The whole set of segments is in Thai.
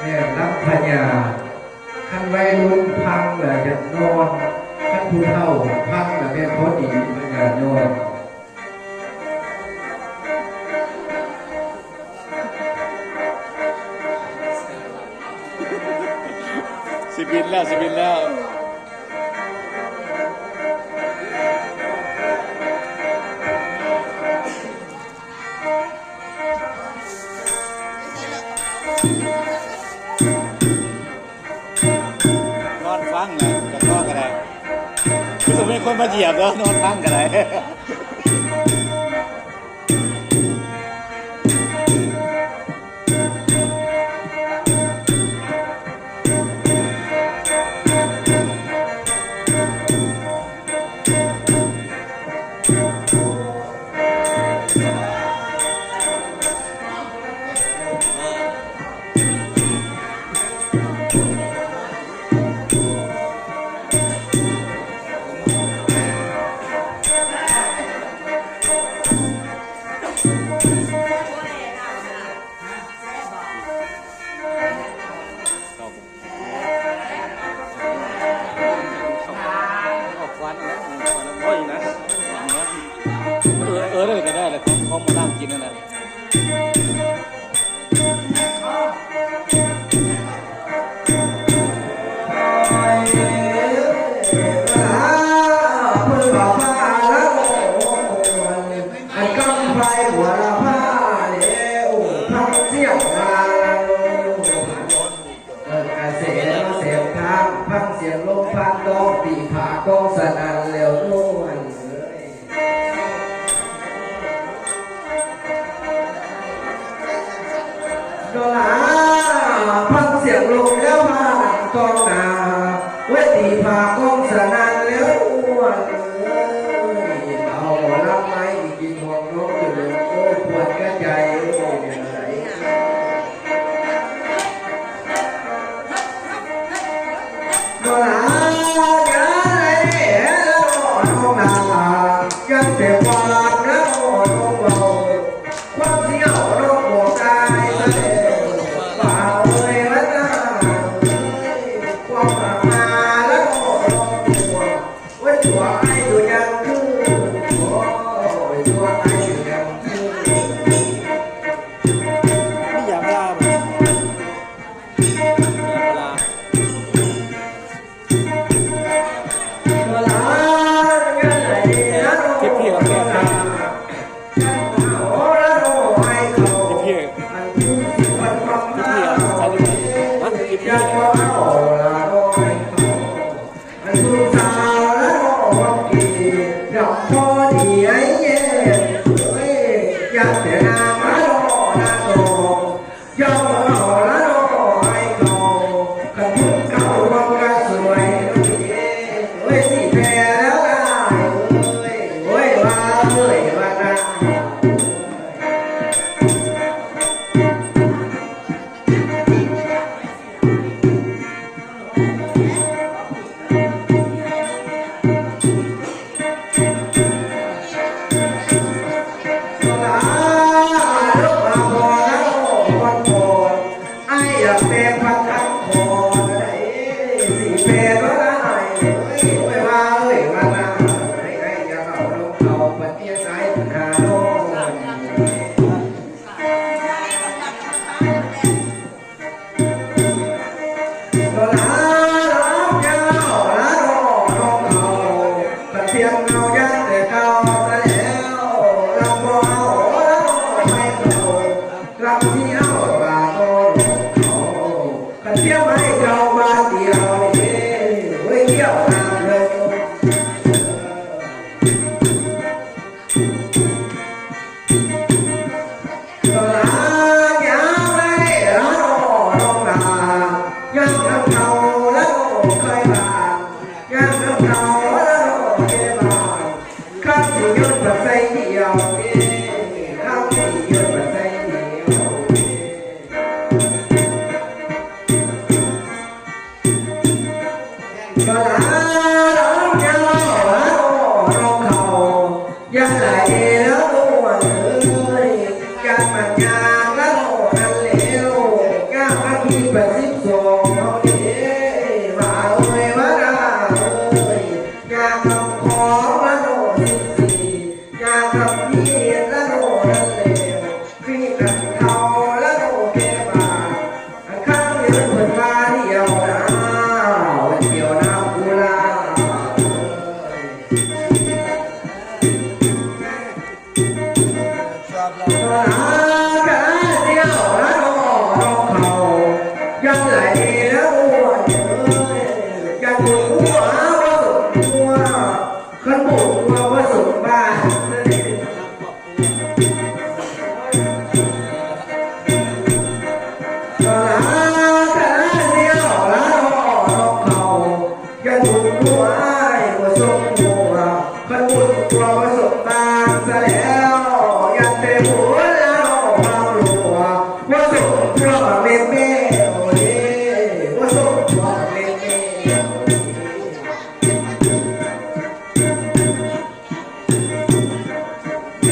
เนี่ยรักพญาขั้นไว้รุ่นพังเหลือจะนอนขั้นผู้เท่าพังเหลือแม่เขาดีพญานอนสิบินแล้วสิบินแล้ว พังนะกระท้อกระไรคือสมัยคนมาเหยียบแล้วนอนพังกระไร Gimana? พระคังโค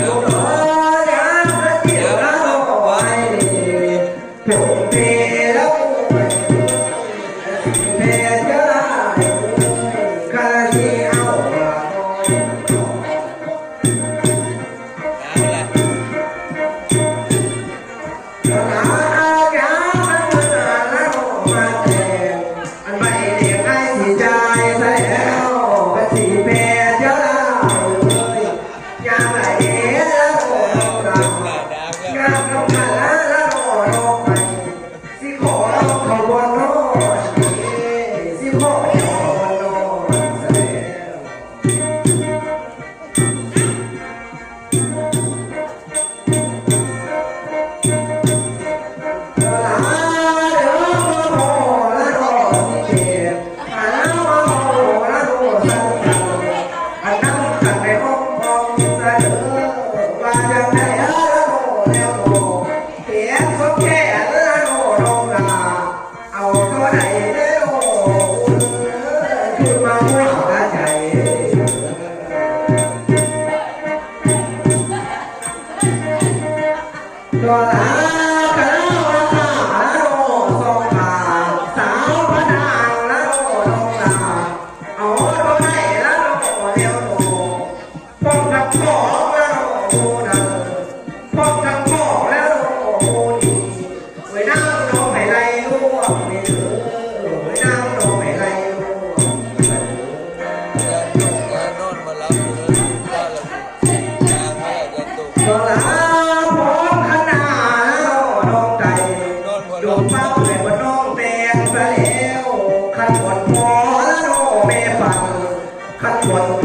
주시옵소서. ขันบนหมอโนเมฟังขันบน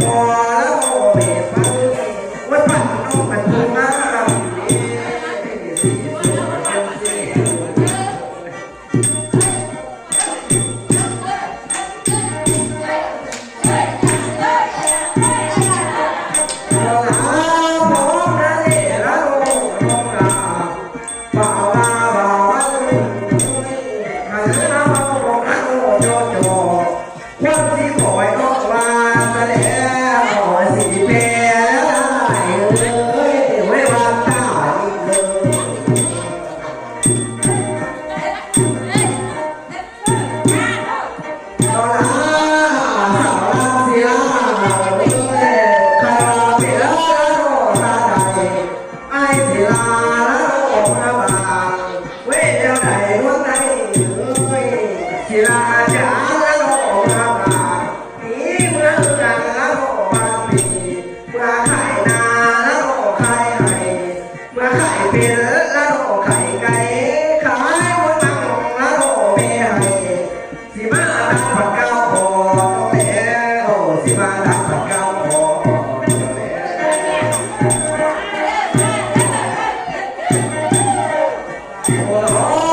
说好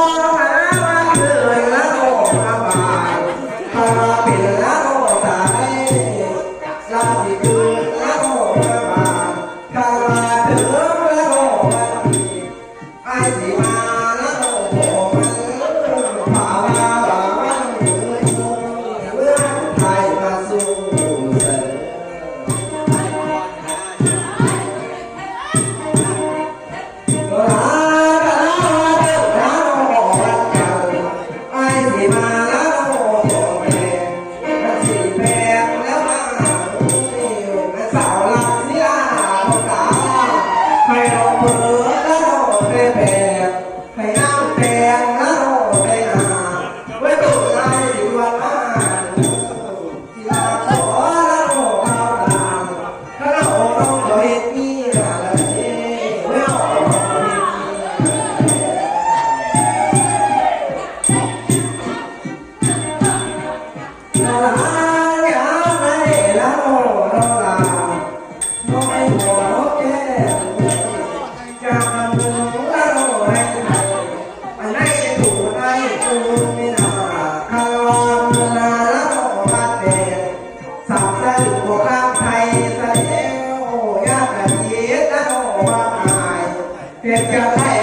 Yeah.